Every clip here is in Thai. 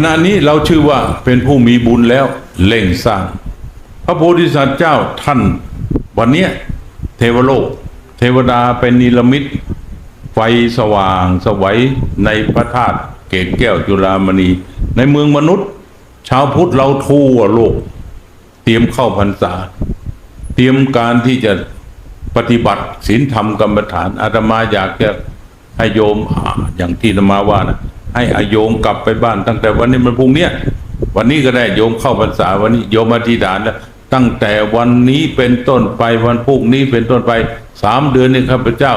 ขณะนี้เราชื่อว่าเป็นผู้มีบุญแล้วเล่งสร้าง พระโพธิสัตว์เจ้าท่าน วันเนี้ยเทวโลก เทวดาเป็นนิรมิตไฟสว่างสวัยในพระธาตุเกศแก้วจุฬามณี ในเมืองมนุษย์ ชาวพุทธเราทั่วโลก เตรียมเข้าพรรษา เตรียมการที่จะปฏิบัติศีลธรรมกรรมฐานอาตมาอยากจะให้โยมอ่าอย่างที่อาตมาว่านะ ให้อโยมกลับไปบ้าน ตั้งแต่วันนี้มันพรุ่งเนี้ยวันนี้ก็ได้โยมเข้าพรรษาวันนี้โยมอธิษฐานแล้วตั้งแต่วันนี้เป็นต้นไปวันพรุ่งนี้เป็นต้นไปสามเดือนนี้ข้าพเจ้า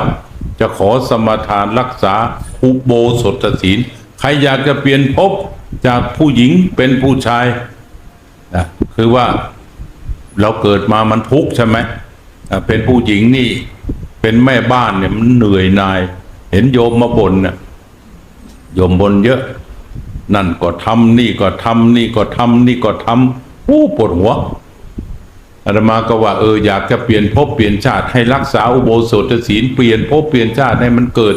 จะขอสมทานรักษาอุโบสถศีลใครอยากจะเปลี่ยนภพจากผู้หญิงเป็นผู้ชายนะคือว่าเราเกิดมามันทุกข์ใช่ไหมเป็นผู้หญิงนี่เป็นแม่บ้านเนี่ยมันเหนื่อยนาย เห็นโยมมาบ่นเนี่ย โยมบนเยอะ นั่นก็ทำนี่ก็ทำนี่ก็ทำนี่ก็ทำอู้ปวดหัวอาตมาก็ว่าเอออยากจะเปลี่ยนภพเปลี่ยนชาติให้รักษาอุโบสถศีลเปลี่ยนภพเปลี่ยนชาติให้มันเกิด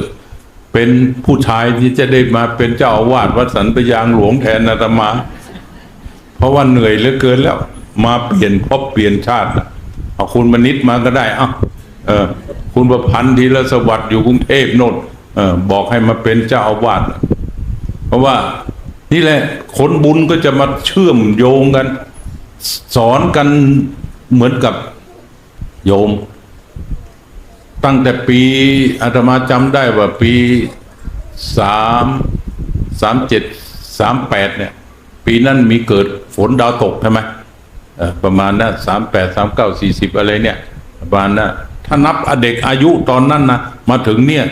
เป็นผู้ชายที่จะได้มาเป็นเจ้าอาวาสวัดสันปยางหลวงแทนอาตมา เพราะว่าเหนื่อยเหลือเกินแล้ว มาเปลี่ยนภพเปลี่ยนชาติเอาคุณมนิดมาก็ได้เอ้าเออ คุณประพันธ์ธีรสวัสดิ์อยู่กรุงเทพโน่นเออบอกให้มาเป็นเจ้าอาวาส ราะว่านี่แหละคนบุญก็จะมาเชื่อมโยงกัน สอนกันเหมือนกับโยม ตั้งแต่ปีอาตมาจำได้ว่าปีสามสามเจ็ดสามแปดเนี่ย ปีนั้นมีเกิดฝนดาวตกใช่ไหมประมาณนั้นสามแปดสามเก้าสี่สิบอะไรเนี่ย ประมาณนั้นถ้านับเด็กอายุตอนนั้นนะมาถึงเนี่ย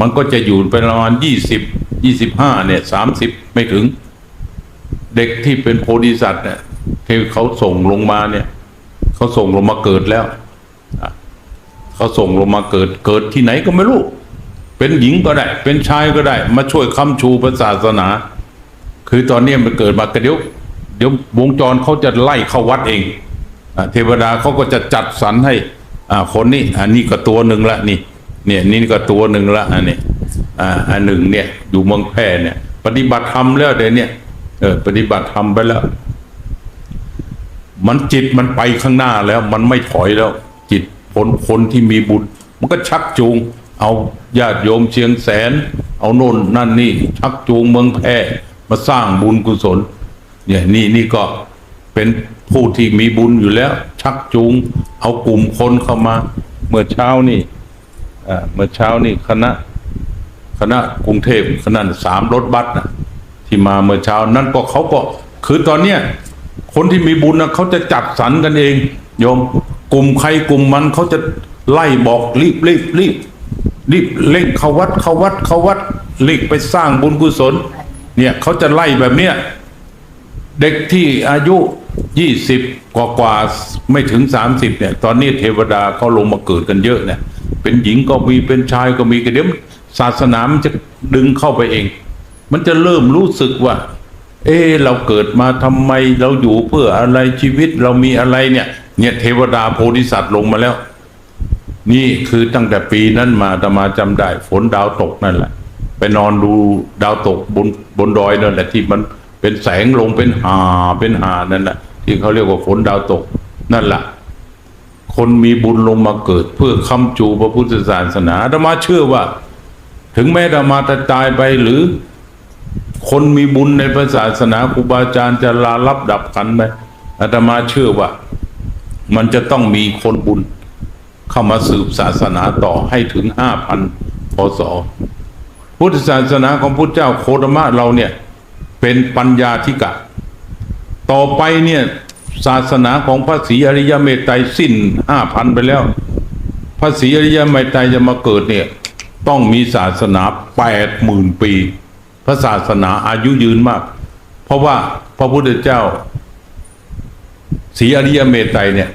มันก็จะอยู่ประมาณยี่สิบยี่สิบห้าเนี่ยสามสิบไม่ถึง เด็กที่เป็นโพธิสัตว์เนี่ยที่เขาส่งลงมาเนี่ยเขาส่งลงมาเกิดแล้วเขาส่งลงมาเกิดเกิดที่ไหนก็ไม่รู้ เป็นหญิงก็ได้ เป็นชายก็ได้ มาช่วยค้ำชูพระศาสนา คือตอนนี้มันเกิดมากระเดี๋ยวเดี๋ยววงจรเขาจะไล่เข้าวัดเองอเทวดาเขาก็จะจัดสรรให้คนนี้อันนี้ก็ตัวหนึ่งละนี่ เนี่ยนี่ก็ตัวหนึ่งละอันนี้อ่าอันหนึ่งเนี่ยอยู่เมืองแพร่เนี่ย ปฏิบัติธรรมแล้วเดี๋ยวนี่ยเออปฏิบัติธรรมไปแล้ว มันจิตมันไปข้างหน้าแล้ว มันไม่ถอยแล้ว จิตคนคนที่มีบุญมันก็ชักจูง เอาญาติโยมเชียงแสน เอาโน่นนั่นนี่ ชักจูงเมืองแพร่มาสร้างบุญกุศล เนี่ยนี่นี่ก็เป็นผู้ที่มีบุญอยู่แล้ว ชักจูง เอากลุ่มคนเข้ามา เมื่อเช้านี่ เมื่อเช้านี่คณะคณะกรุงเทพคณะสามรถบัสนะที่มาเมื่อเช้านั่นก็เขาก็คือตอนเนี้ยคนที่มีบุญนะเขาจะจัดสรรกันเองโยมกลุ่มใครกลุ่มมันเขาจะไล่บอกรีบรีบรีบรีบเร่งเข้าวัดเข้าวัดเข้าวัดรีบไปสร้างบุญกุศล เนี่ยเขาจะไล่แบบเนี้ยเด็กที่อายุยี่สิบกว่ากว่าไม่ถึงสามสิบเนี่ย ตอนนี้เทวดาเขาลงมาเกิดกันเยอะเนี่ย เป็นหญิงก็มีเป็นชายก็มีกันเดี๋ยวศาสนามันจะดึงเข้าไปเอง มันจะเริ่มรู้สึกว่า เออเราเกิดมาทำไมเราอยู่เพื่ออะไรชีวิตเรามีอะไรเนี่ย เนี่ยเทวดาโพธิสัตว์ลงมาแล้ว นี่คือตั้งแต่ปีนั้นมาตมาจำได้ ฝนดาวตกนั่นแหละ ไปนอนดูดาวตกบนบนดอยนั่นแหละที่มันเป็นแสงลงเป็นหาเป็นหานั่นแหละที่เขาเรียกว่าฝนดาวตกนั่นแหละ คนมีบุญลงมาเกิด เพื่อค้ำจูพระพุทธศาสนาอาตมาเชื่อว่า ถึงแม้อาตมาจะตายไปหรือ คนมีบุญในพระศาสนาครูบาอาจารย์จะลาลับดับกันไหมอาตมาเชื่อว่า มันจะต้องมีคนบุญ เข้ามาสืบศาสนาต่อให้ถึงห้าพันพศพุทธศาสนาของพุทธเจ้าโคดมะเราเนี่ย เป็นปัญญาธิกะ ต่อไปเนี่ย ศาสนาของพระศรีอริยเมตไตรสิ้นห้าพันไปแล้ว พระศรีอริยเมตไตรจะมาเกิดเนี่ย ต้องมีศาสนาแปดหมื่นปี พระศาสนาอายุยืนมาก เพราะว่าพระพุทธเจ้าศรีอริยเมตไตรเนี่ย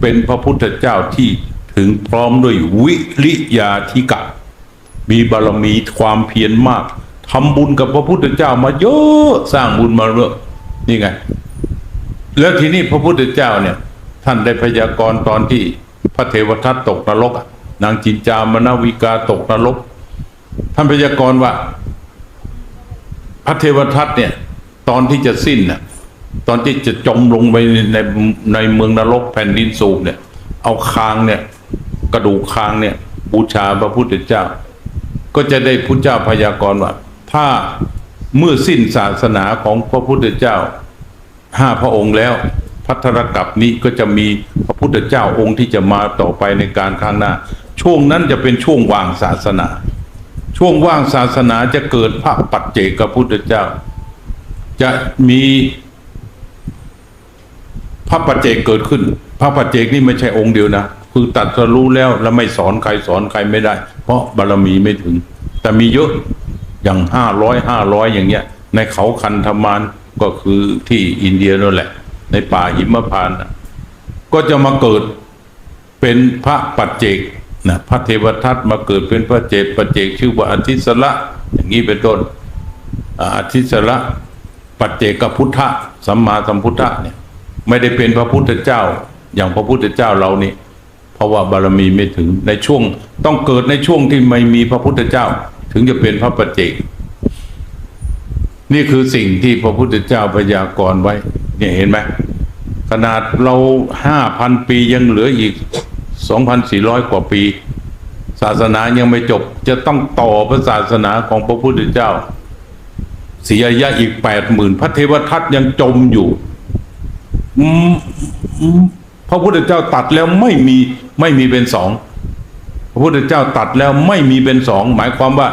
เป็นพระพุทธเจ้าที่ถึงพร้อมด้วยวิริยาธิกะ มีบารมีความเพียรมากทำบุญกับพระพุทธเจ้ามาเยอะสร้างบุญมาเยอะนี่ไง แล้วทีนี้พระพุทธเจ้าเนี่ย ท่านได้พยากรณ์ตอนที่พระเทวทัตตกนรกนางจินจามนาวิกาตกนรก ท่านพยากรณ์ว่า พระเทวทัตเนี่ย ตอนที่จะสิ้นน่ะตอนที่จะจมลงไปในในเมืองนรกแผ่นดินสูบเนี่ย เอาคางเนี่ย กระดูกคางเนี่ย บูชาพระพุทธเจ้า ก็จะได้พุทธเจ้าพยากรณ์ว่า ถ้าเมื่อสิ้นศาสนาของพระพุทธเจ้า ห้าพระองค์แล้วพัทธรกับนี้ก็จะมีพระพุทธเจ้าองค์ที่จะมาต่อไปในการข้างหน้า ช่วงนั้นจะเป็นช่วงว่างศาสนา ช่วงว่างศาสนาจะเกิดพระปัจเจกพุทธเจ้า จะมีพระปัจเจกเกิดขึ้น พระปัจเจกนี่ไม่ใช่องค์เดียวนะคือตัดสรู้แล้วแล้วไม่สอนใครสอนใครไม่ได้ เพราะบารมีไม่ถึง แต่มีเยอะอย่างห้าร้อยห้าร้อยอย่างเงี้ย ในเขาคันธมาน ก็คือที่อินเดียนั่นแหละ ในป่าหิมพานต์ก็จะมาเกิดเป็นพระปัจเจกนะพระเทวทัตมาเกิดเป็นพระเจกปัจเจกชื่อว่าอธิสระอย่างนี้เป็นต้นอาอธิสระปัจเจกพุทธะสัมมาสัมพุทธะเนี่ยไม่ได้เป็นพระพุทธเจ้า อย่างพระพุทธเจ้าเรานี่เพราะว่าบารมีไม่ถึงในช่วง ต้องเกิดในช่วงที่ไม่มีพระพุทธเจ้า ถึงจะเป็นพระปัจเจก นี่คือสิ่งที่พระพุทธเจ้าพยากรณ์ไว้ เนี่ยเห็นไหมขนาดเราห้าพันปียังเหลืออีกสองพันสี่ร้อยกว่าปี ศาสนายังไม่จบ จะต้องต่อพระศาสนาของพระพุทธเจ้าเสียยะอีกแปดหมื่นพระเทวทัตยังจมอยู่พระพุทธเจ้าตัดแล้วไม่มีไม่มีเป็นสองพระพุทธเจ้าตัดแล้วไม่มีเป็นสองหมายความว่า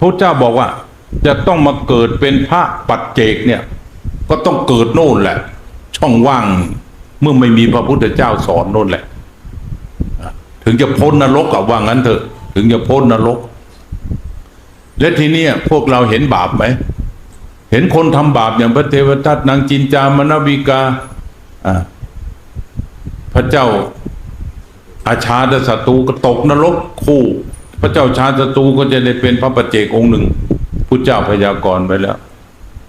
พระเจ้าบอกว่าจะต้องมาเกิดเป็นพระปัจเจกเนี่ย ก็ต้องเกิดโน่นแหละ ช่องว่างเมื่อไม่มีพระพุทธเจ้าสอนโน่นแหละ ถึงจะพ้นนรกกับว่างั้นเถอะ ถึงจะพ้นนรก และทีนี้พวกเราเห็นบาปไหม เห็นคนทำบาปอย่างพระเทวทัตนางจินจามนวิกาอ่าพระเจ้าอาชาดศัตรูก็ตกนรกคู่ พระเจ้าชาดศัตรูก็จะได้เป็นพระปัจเจกองค์หนึ่งพุทธเจ้าพยากรณ์ไปแล้ว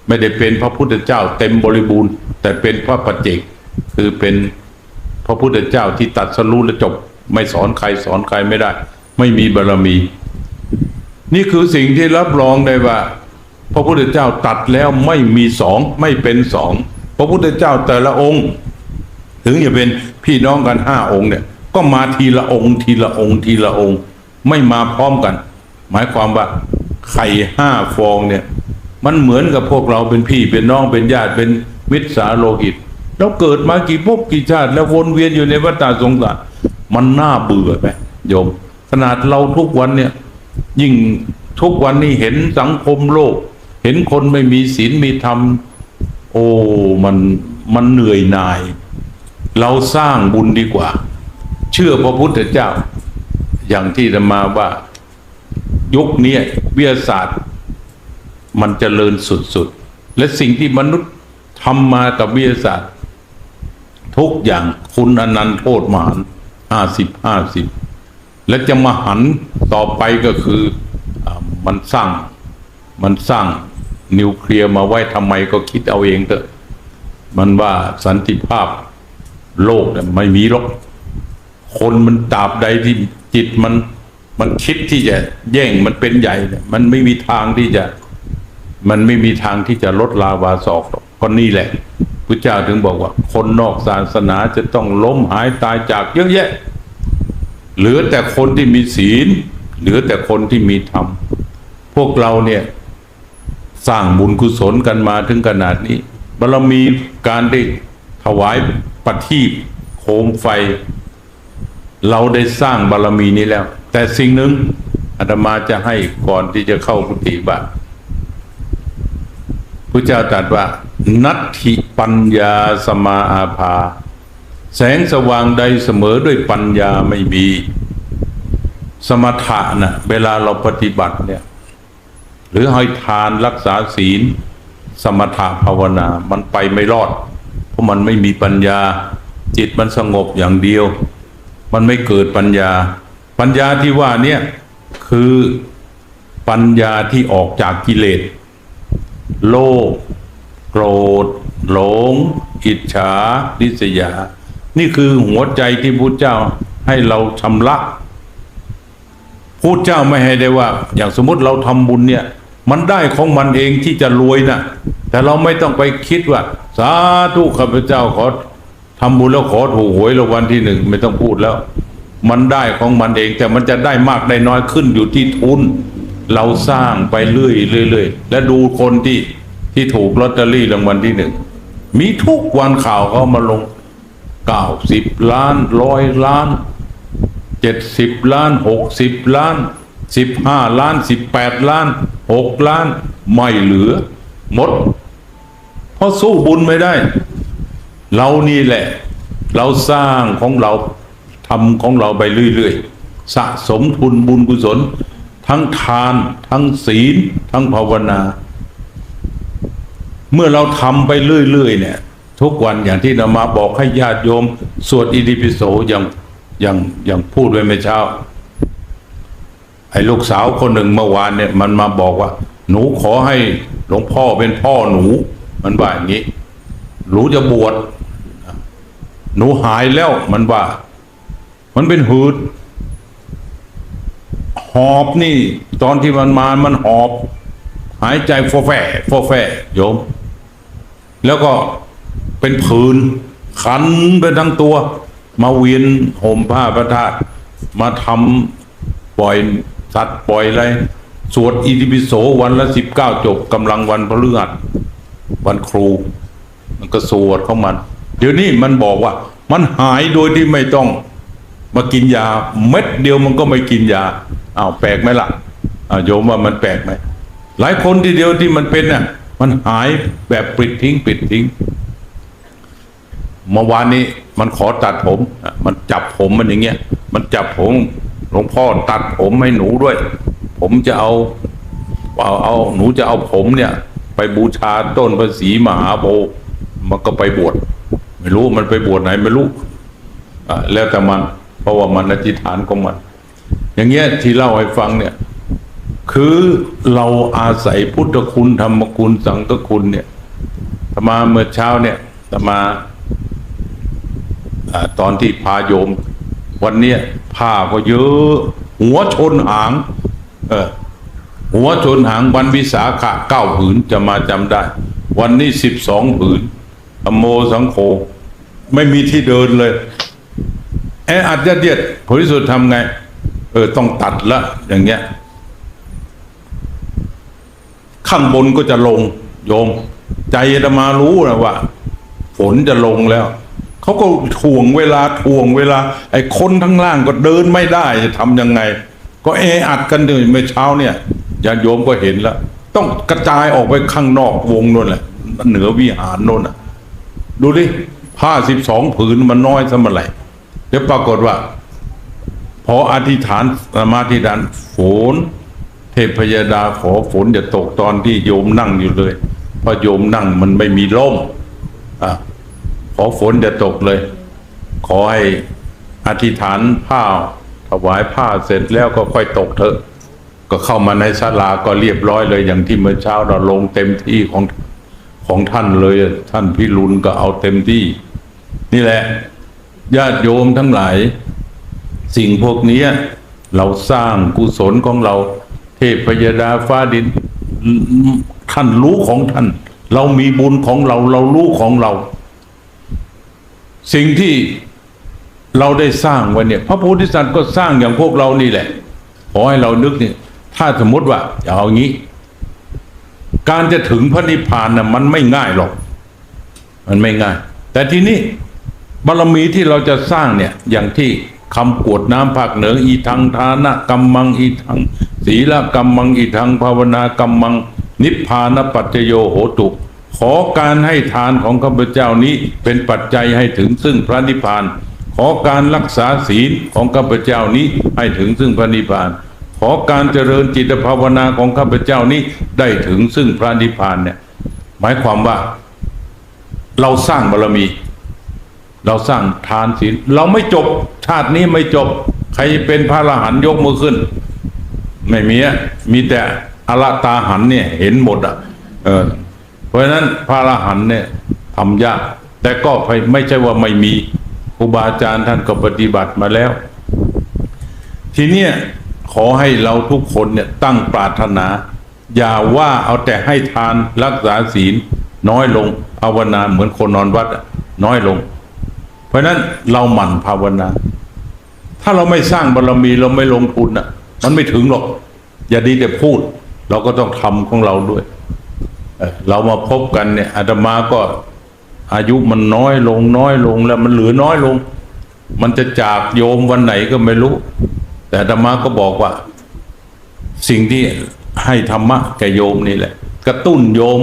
ไม่ได้เป็นพระพุทธเจ้าเต็มบริบูรณ์ แต่เป็นพระปัจเจก คือเป็นพระพุทธเจ้าที่ตัดสรู้และจบ ไม่สอนใครสอนใครไม่ได้ ไม่มีบารมี นี่คือสิ่งที่รับรองได้ว่า พระพุทธเจ้าตัดแล้วไม่มีสองไม่เป็นสองพระพุทธเจ้าแต่ละองค์ ถึงจะเป็นพี่น้องกันห้าองค์เนี่ย ก็มาทีละองค์ ทีละองค์ทีละองค์ ไม่มาพร้อมกัน หมายความว่าไข่ห้าฟองเนี่ย มันเหมือนกับพวกเราเป็นพี่เป็นน้องเป็นญาติเป็นมิตรสาโลหิตแล้วเกิดมากี่ภพกี่ชาติ แล้ววนเวียนอยู่ในวัฏสงสารมันน่าเบื่อไหมโยม ขนาดเราทุกวันเนี่ย ยิ่งทุกวันนี้เห็นสังคมโลก เห็นคนไม่มีศีลมีธรรม โอ้มันมันเหนื่อยหน่าย เราสร้างบุญดีกว่า เชื่อพระพุทธเจ้า อย่างที่จะมาว่ายุคนี้วิทยาศาสตร์ มันเจริญสุดๆ และสิ่งที่มนุษย์ทำมากับวิทยาศาสตร์ ทุกอย่างคุณอนันต์โทษมหันห้าสิบห้าสิบและจะมาหันต่อไปก็คืออมันสร้างมันสร้างนิวเคลียร์มาไว้ทำไมก็คิดเอาเองเถอะ มันว่าสันติภาพโลกเนี่ยไม่มีหรอกคนมันตราบใดที่ จิตมันมันคิดที่จะแย่งมันเป็นใหญ่เนี่ยมันไม่มีทางที่จะ มันไม่มีทางที่จะลดลาวาศอกหรอกก็นี่แหละพระเจ้าถึงบอกว่า คนนอกศาสนาจะต้องล้มหายตายจากเยอะแยะ เหลือแต่คนที่มีศีล เหลือแต่คนที่มีธรรม พวกเราเนี่ย สร้างบุญกุศลกันมาถึงขนาดนี้บารมีการได้ถวายปฏิบโคมไฟ เราได้สร้างบารมีนี้แล้ว แต่สิ่งหนึ่งอาตมาจะให้ก่อนที่จะเข้ากุฏิบาตพระเจ้าตรัสว่า นัตถิปัญญาสมาอาภา แสงสว่างใดเสมอด้วยปัญญาไม่มี สมถะนะเวลาเราปฏิบัติเนี่ย หรือให้ทานรักษาศีล สมถะภาวนา มันไปไม่รอด เพราะมันไม่มีปัญญา จิตมันสงบอย่างเดียว มันไม่เกิดปัญญา ปัญญาที่ว่าเนี่ยคือปัญญาที่ออกจากกิเลส โลภโกรธ หลง อิจฉาริษยา นี่คือหัวใจที่พุทธเจ้าให้เราชำระพุทธเจ้าไม่ให้ได้ว่า อย่างสมมติเราทำบุญเนี่ย มันได้ของมันเองที่จะรวยนะแต่เราไม่ต้องไปคิดว่า สาธุข้าพเจ้าขอ ทำบุญแล้วขอถูกหวยรางวัลที่หนึ่งไม่ต้องพูดแล้ว มันได้ของมันเองแต่มันจะได้มากได้น้อยขึ้นอยู่ที่ทุน เราสร้างไปเรื่อยเรื่อยๆและดูคนที่ที่ถูกลอตเตอรี่รางวัลที่หนึ่งมีทุกวันข่าวเขามาลงเก้าสิบล้านร้อยล้านเจ็ดสิบล้านหกสิบล้านสิบห้าล้านสิบแปดล้านหกล้าน ไม่เหลือ หมด เพราะสู้บุญไม่ได้ เรานี่แหละ เราสร้างของเราทำของเราไปเรื่อยๆ สะสมทุนบุญกุศล ทั้งทาน ทั้งศีล ทั้งภาวนา เมื่อเราทำไปเรื่อยๆ เนี่ย ทุกวันอย่างที่นามาบอกให้ญาติโยม สวดอิติปิโสอย่างอย่างอย่างพูดไว้เมื่อเช้า ไอ้ลูกสาวคนหนึ่งเมื่อวานเนี่ย มันมาบอกว่า หนูขอให้หลวงพ่อเป็นพ่อหนู มันว่าอย่างนี้หนูจะบวช หนูหายแล้วมันว่า มันเป็นหืด หอบนี่ ตอนที่มันมามันหอบ หายใจฟอแฝฟอแฝโยม แล้วก็เป็นผื่นคันไปทั้งตัว มาเวียนห่มผ้าพระธาตุมาทำปล่อยสัตว์ปล่อยอะไรสวดอิติปิโสวันละสิบเก้าจบกำลังวันพฤหัสวันครู มันก็สวดของมัน เดี๋ยวนี้มันบอกว่า มันหายโดยที่ไม่ต้องมากินยาเม็ดเดียวมันก็ไม่กินยาอ้าวแปลกไหมล่ะอ้าวโยมว่ามันแปลกไหมหลายคนทีเดียวที่มันเป็นน่ะมันหายแบบปิดทิ้งปิดทิ้งเมื่อวานนี้มันขอตัดผม มันจับผมมันอย่างเงี้ย มันจับผมหลวงพ่อตัดผมให้หนูด้วย ผมจะเอาเอาเอาหนูจะเอาผมเนี่ย ไปบูชาต้นพระศรีมหาโพธิ์มันก็ไปบวช ไม่รู้มันไปบวชไหนไม่รู้อะแล้วแต่มัน เพราะว่ามันอธิษฐานของมัน อย่างเงี้ยที่เล่าให้ฟังเนี่ย คือเราอาศัยพุทธคุณธรรมคุณสังฆคุณเนี่ยธรรมาเมื่อเช้าเนี่ยธรรมาอตอนที่พาโยม วันเนี้ยผ้าก็เยอะ หัวชนหาง เออหัวชนหางวันวิสาขะเก้าผืนจะมาจำได้ วันนี้สิบสองผืนอโมสังโฆ ไม่มีที่เดินเลยแออัดยัดเยียดผลที่สุดทำไง เออต้องตัดละอย่างเงี้ย ข้างบนก็จะลงโยม ใจอาตมารู้นะว่าฝนจะลงแล้ว เขาก็ถ่วงเวลาถ่วงเวลา ไอ้คนทั้งล่างก็เดินไม่ได้จะทำยังไง ก็แออัดกันเลยเมื่อเช้าเนี่ยญาติโยมก็เห็นแล้ว ต้องกระจายออกไปข้างนอกวงนั่นแหละเหนือวิหารนั่นน่ะ ดูดิ ผ้าสิบสองผืนมันน้อยสมัยไหร่เดี๋ยวปรากฏว่า พออธิษฐานสมาธิฐานฝนเทพยดาขอฝนจะตกตอนที่โยมนั่งอยู่เลย เพราะโยมนั่งมันไม่มีร่มอะขอฝนจะตกเลย ขอให้อธิษฐานผ้าถวายผ้าเสร็จแล้วก็ค่อยตกเถอะ ก็เข้ามาในศาลาก็เรียบร้อยเลย อย่างที่เมื่อเช้าเราลงเต็มที่ของของท่านเลย ท่านพิรุณก็เอาเต็มที่ นี่แหละ ญาติโยมทั้งหลาย สิ่งพวกนี้เราสร้างกุศลของเรา เทพยดาฟ้าดินท่านรู้ของท่าน เรามีบุญของเรา เรารู้ของเรา สิ่งที่เราได้สร้างไว้เนี่ย พระโพธิสัตว์ก็สร้างอย่างพวกเรานี่แหละ ขอให้เรานึกเนี่ย ถ้าสมมติว่าเอาอย่างนี้ การจะถึงพระนิพพานน่ะมันไม่ง่ายหรอก มันไม่ง่าย แต่ทีนี้ บารมีที่เราจะสร้างเนี่ยอย่างที่คำกวดน้ำภาคเหนืออีทังทานะกัมมังอีทังศีลกัมมังอีทังภาวนากัมมัง นิพพานปัจจโยโหตุขอการให้ทานของข้าพเจ้านี้เป็นปัจจัยให้ถึงซึ่งพระนิพพาน ขอการรักษาศีลของข้าพเจ้านี้ให้ถึงซึ่งพระนิพพาน ขอการเจริญจิตภาวนาของข้าพเจ้านี้ได้ถึงซึ่งพระนิพพานเนี่ยหมายความว่า เราสร้างบารมี เราสร้างทานศีลเราไม่จบ ชาตินี้ไม่จบ ใครเป็นพระอรหันต์ยกมือขึ้น ไม่มีอะมีแต่อรตาหันเนี่ยเห็นหมดอะเออเพราะฉะนั้นพระอรหันต์เนี่ยทำยาก แต่ก็ไม่ใช่ว่าไม่มีครูบาอาจารย์ท่านก็ปฏิบัติมาแล้ว ทีเนี้ยขอให้เราทุกคนเนี่ยตั้งปรารถนา อย่าว่าเอาแต่ให้ทานรักษาศีลน้อยลงภาวนาเหมือนคนนอนวัดน้อยลง เพราะฉะนั้นเราหมั่นภาวนา ถ้าเราไม่สร้างบารมีเราไม่ลงทุนอะ มันไม่ถึงหรอก อย่าดีแต่พูด เราก็ต้องทำของเราด้วยเรามาพบกันเนี่ยอาตมาก็อายุมันน้อยลงน้อยลงแล้วมันเหลือน้อยลง มันจะจากโยมวันไหนก็ไม่รู้ แต่อาตมาก็บอกว่า สิ่งที่ให้ธรรมะแก่โยมนี่แหละ กระตุ้นโยม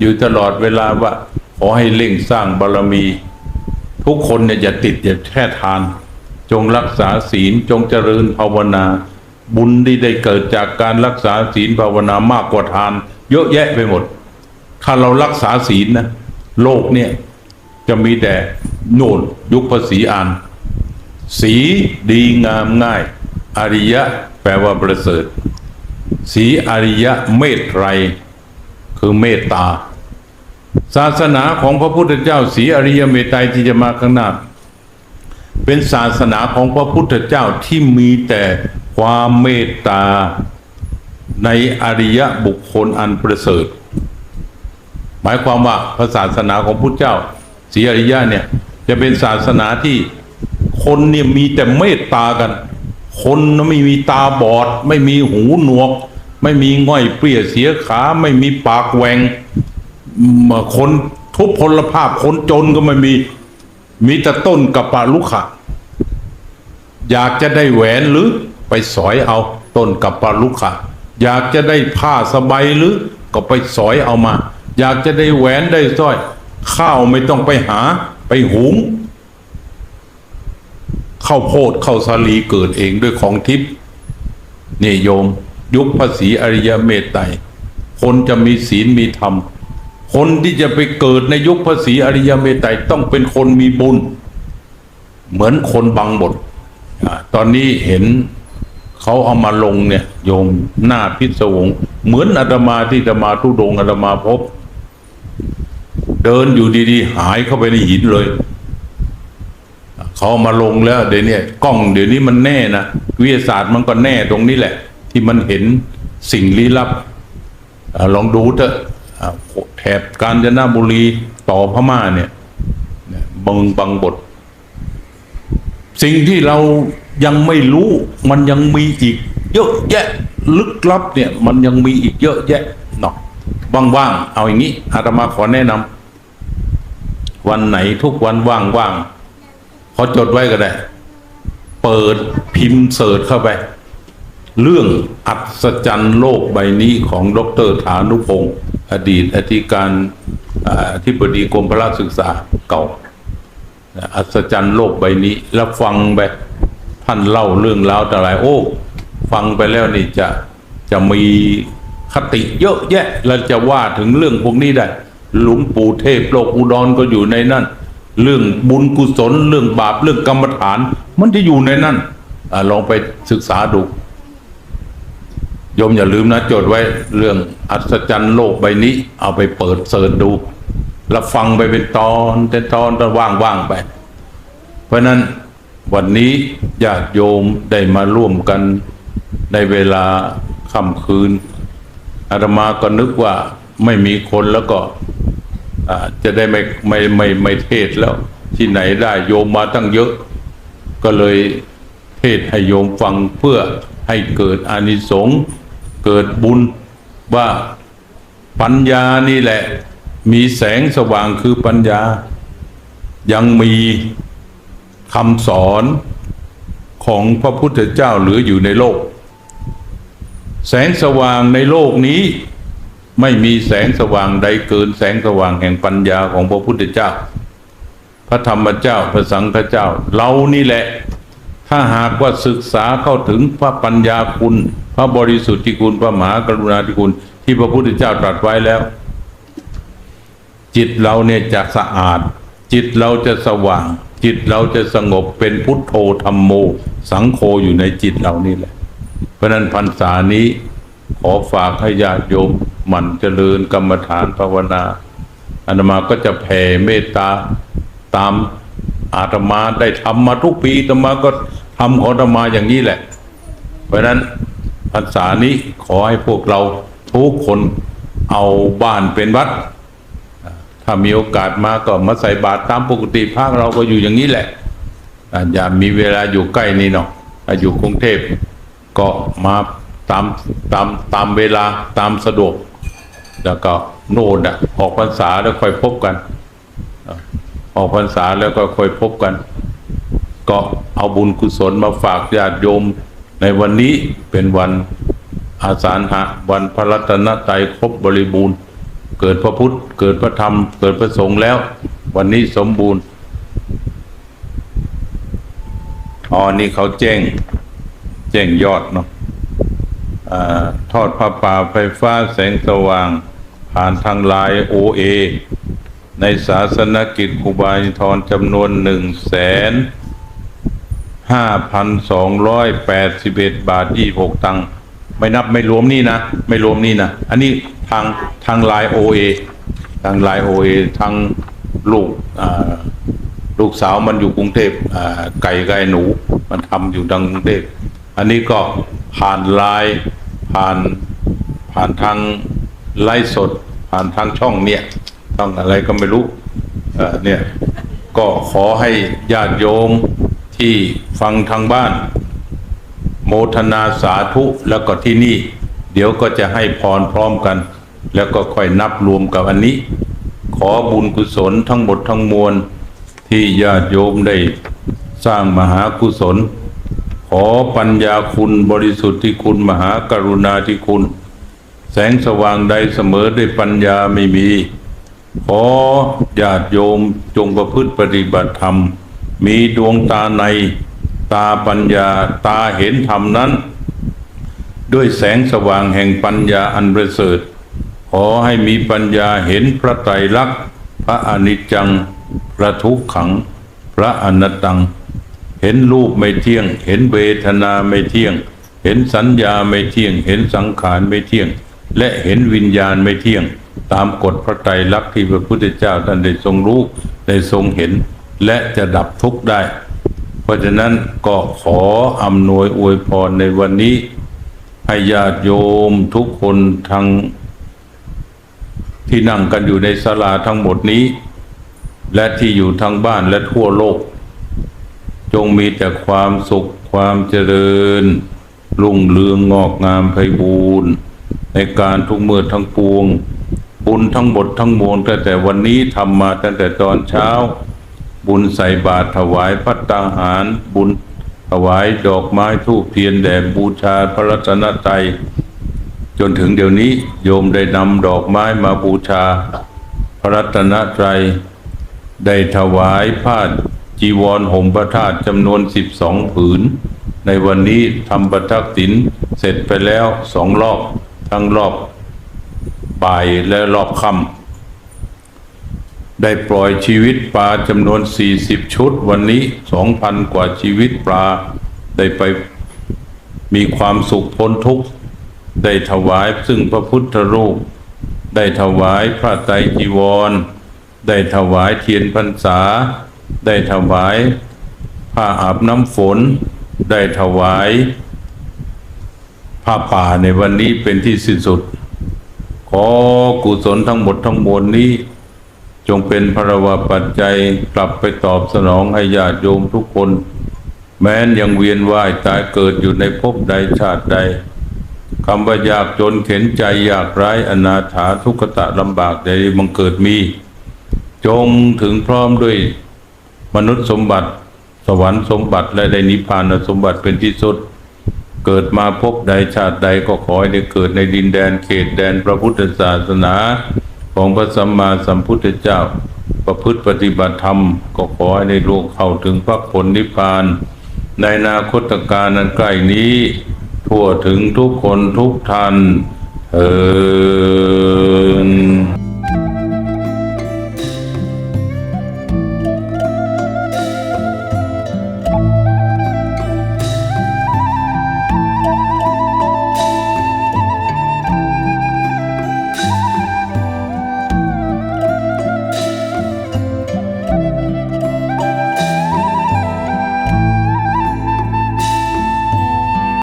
อยู่ตลอดเวลาว่า ขอให้เร่งสร้างบารมี ทุกคนเนี่ยอย่าติดอย่าแค่ทาน จงรักษาศีลจงเจริญภาวนา บุญที่ได้เกิดจากการรักษาศีลภาวนามากกว่าทาน เยอะแยะไปหมด ถ้าเรารักษาศีลนะโลกเนี่ยจะมีแต่โน่นยุคภาษีอาน สีดีงามง่าย อริยะแปลว่าประเสริฐ สีอริยะเมตไตรคือเมตตา ศาสนาของพระพุทธเจ้าสีอริยเมตไตรที่จะมาข้างหน้า เป็นศาสนาของพระพุทธเจ้าที่มีแต่ความเมตตาในอริยบุคคลอันประเสริฐ หมายความว่าพระศาสนาของพุทธเจ้าศรีอริยะเนี่ยจะเป็นศาสนาที่คนเนี่ยมีแต่เมตตากัน คนไม่มีตาบอด ไม่มีหูหนวก ไม่มีง่อยเปรี้ยเสียขา ไม่มีปากแหวง คนทุพพลภาพคนจนก็ไม่มี มีแต่ต้นกับปาลุขะอยากจะได้แหวนหรือไปสอยเอาต้นกับปาลุขะอยากจะได้ผ้าสบายหรือก็ไปสอยเอามา อยากจะได้แหวนได้สร้อย ข้าวไม่ต้องไปหา ไปหุงข้าวโพดข้าวสาลีเกิดเองด้วยของทิพย์เนี่โยม ยุคภาษีอริยเมตไตรคนจะมีศีลมีธรรม คนที่จะไปเกิดในยุคภาษีอริยเมตไตรต้องเป็นคนมีบุญ เหมือนคนบางบทตอนนี้เห็นเขาเอามาลงเนี่ยโยมหน้าพิศวง เหมือนอาตมาที่อาตมาทุดงอาตมาพบ เดินอยู่ดีๆ หายเข้าไปในหินเลยเขามาลงแล้วเดี๋ยวนี้กล้องเดี๋ยวนี้มันแน่นะวิทยาศาสตร์มันก็แน่ตรงนี้แหละ ที่มันเห็นสิ่งลี้ลับอลองดูเถอะ ถบกาญจนบุรีต่อพม่าเนี่ยเนี่งบางบท สิ่งที่เรายังไม่รู้มันยังมีอีก เยอะแยะลึกลับเนี่ย มันยังมีอีกเยอะแยะเนาะว่างๆเอาอย่างนี้อาตมาขอแนะนำวันไหนทุกวันว่างๆขอจดไว้ก็ได้ เปิดพิมพ์เสิร์ชเข้าไป เรื่องอัศจรรย์โลกใบนี้ของดรฐานุพงศ์ อดีตอธิการอธิบดีกรมพระศึกษาเก่า อัศจรรย์โลกใบนี้ แล้วฟังไปท่านเล่าเรื่องราวแต่หลายโอ้ ฟังไปแล้วนี่จะจะมีคติเยอะแยะแล้วจะว่าถึงเรื่องพวกนี้ได้ หลวงปู่เทพโลกอุดรก็อยู่ในนั่น เรื่องบุญกุศล เรื่องบาปเรื่องกรรมฐาน มันจะอยู่ในนั่นอลองไปศึกษาดูโยมอย่าลืมนะจดไว้เรื่อง อัศจรรย์โลกใบนี้ เอาไปเปิดเสิร์ชดู แล้วฟังไปเป็นตอนเป็นตอนตอนว่างๆไป เพราะนั้นวันนี้ญาติโยมได้มาร่วมกันในเวลาค่ำคืนอาตมาก็นึกว่าไม่มีคนแล้วก็จะได้ไม่ไม่ไม่ไม่เทศแล้ว ที่ไหนได้โยมมาตั้งเยอะ ก็เลยเทศให้โยมฟังเพื่อให้เกิดอานิสงส์เกิดบุญ ว่าปัญญานี่แหละ มีแสงสว่างคือปัญญา ยังมีคำสอนของพระพุทธเจ้าเหลืออยู่ในโลก แสงสว่างในโลกนี้ ไม่มีแสงสว่างใดเกินแสงสว่างแห่งปัญญาของพระพุทธเจ้า พระธรรมเจ้าพระสังฆเจ้า เรานี่แหละ ถ้าหากว่าศึกษาเข้าถึงพระปัญญาคุณ พระบริสุทธิคุณพระมหากรุณาธิคุณ ที่พระพุทธเจ้าตรัสไว้แล้ว จิตเราเนี่ยจะสะอาด จิตเราจะสว่าง จิตเราจะสงบเป็นพุทโธธรรมโม สังโฆอยู่ในจิตเรานี่แหละ เพราะนั้นพรรษานี้ขอฝากให้ญาติโยมหมั่นเจริญกรรมฐานภาวนาอาตมาก็จะแผ่เมตตาตามอาตมาได้ทำมาทุกปีอาตมาก็ทำของอาตมาอย่างนี้แหละ เพราะนั้น พรรษานี้ขอให้พวกเราทุกคนเอาบ้านเป็นวัด ถ้ามีโอกาสมาก็มาใส่บาตรตามปกติภาคเราก็อยู่อย่างนี้แหละอย่ามีเวลาอยู่ใกล้นี่เนาะอ่าอยู่กรุงเทพก็มาตามตามตามเวลาตามสะดวก แล้วก็โน่นอะออกพรรษาแล้วค่อยพบกัน ออกพรรษาแล้วก็ค่อยพบกัน ก็เอาบุญกุศลมาฝากญาติโยม ในวันนี้เป็นวันอาสาฬหะวันพระรัตนตรัยครบบริบูรณ์ เกิดพระพุทธ เกิดพระธรรม เกิดพระสงฆ์แล้ว วันนี้สมบูรณ์อ๋อนี่เขาแจ้ง แจ้งยอดเนาะอทอดพระป่าไฟฟ้าแสงสว่าง ผ่านทางลายโอเอในศาสนกิจครูบาอินทรจำนวนหนึ่งแสน ห้าพันสองร้อยแปดสิบเอ็ดบาทยี่หกตังค์ไม่นับไม่รวมนี่นะ ไม่รวมนี่นะ อันนี้ทางทางไลน์โอเอทางไลน์โอเอทางลูกลูกสาวมันอยู่กรุงเทพไก่ไก่หนู มันทำอยู่ทางกรุงเทพอันนี้ก็ผ่านไลน์ผ่านผ่านทางไลฟ์สด ผ่านทางช่องเนี่ยช่องอะไรก็ไม่รู้เนี่ยก็ขอให้ญาติโยม ที่ฟังทางบ้าน โมทนาสาธุแล้วก็ที่นี่ เดี๋ยวก็จะให้พรพร้อมกัน แล้วก็ค่อยนับรวมกับอันนี้ ขอบุญกุศลทั้งหมดทั้งมวล ที่ญาติโยมได้สร้างมหากุศล ขอปัญญาคุณบริสุทธิ์ที่คุณมหากรุณาธิคุณ แสงสว่างใดเสมอด้วยปัญญาไม่มี ขอญาติโยมจงประพฤติปฏิบัติธรรม มีดวงตาในตาปัญญาตาเห็นธรรมนั้น ด้วยแสงสว่างแห่งปัญญาอันประเสริฐขอให้มีปัญญาเห็นพระไตรลักษณ์พระอนิจจัง พระทุกขัง พระอนัตตัง เห็นรูปไม่เที่ยง เห็นเวทนาไม่เที่ยง เห็นสัญญาไม่เที่ยง เห็นสังขารไม่เที่ยง และเห็นวิญญาณไม่เที่ยง ตามกฎพระไตรลักษณ์ที่พระพุทธเจ้าท่านได้ทรงรู้ได้ทรงเห็น และจะดับทุกข์ได้ เพราะฉะนั้นก็ขออำนวยอวยพรในวันนี้ให้ญาติโยมทุกคนทั้งที่นั่งกันอยู่ในศาลาทั้งหมดนี้ และที่อยู่ทางบ้านและทั่วโลก จงมีแต่ความสุขความเจริญ รุ่งเรืองงอกงามไพบูรณ์ในการทุกเมื่อทั้งปวง บุญทั้งหมดทั้งมวลตั้งแต่วันนี้ทำมาตั้งแต่ตอนเช้า บุญใส่บาตรถวายพัตตาหาร บุญถวายดอกไม้ทูบเทียนแด่บูชาพระรัตนตรัยจนถึงเดี๋ยวนี้โยมได้นำดอกไม้มาบูชา พระรัตนตรัยได้ถวายผ้าจีวรห่มพระธาตุจำนวนสิบสองผืน ในวันนี้ทำประทักษิณเสร็จไปแล้วสองรอบ ทั้งรอบบ่ายและรอบค่ำ ได้ปล่อยชีวิตปลาจำนวนสี่สิบชุดวันนี้สองพันกว่าชีวิตปลา ได้ไปมีความสุขพ้นทุกข์ได้ถวายซึ่งพระพุทธรูป ได้ถวายพระไตรจีวร ได้ถวายเทียนพรรษา ได้ถวายผ้าอาบน้ำฝน ได้ถวายผ้าป่าในวันนี้เป็นที่สิ้นสุด ขอกุศลทั้งหมดทั้งมวลนี้ จงเป็นพระวปัจจัยกลับไปตอบสนองให้ญาติโยมทุกคน แม้นยังเวียนว่ายตายเกิดอยู่ในภพใดชาติใดคำว่ายากจนเข็นใจอยากไร้อนาถาทุกขตะลำบากใดบังเกิดมี จงถึงพร้อมด้วยมนุษย์สมบัติ สวรรค์สมบัติและได้นิพพานสมบัติเป็นที่สุด เกิดมาพบใดชาติใดก็ขอให้ได้เกิดในดินแดนเขตแดนพระพุทธศาสนา ของพระสัมมาสัมพุทธเจ้า ประพฤติปฏิบัติธรรม ก็ขอให้ในโลกเข้าถึงพระผลนิพพาน ในนาคตการนั้นใกล้นี้ ทั่วถึงทุกคนทุกท่านเออ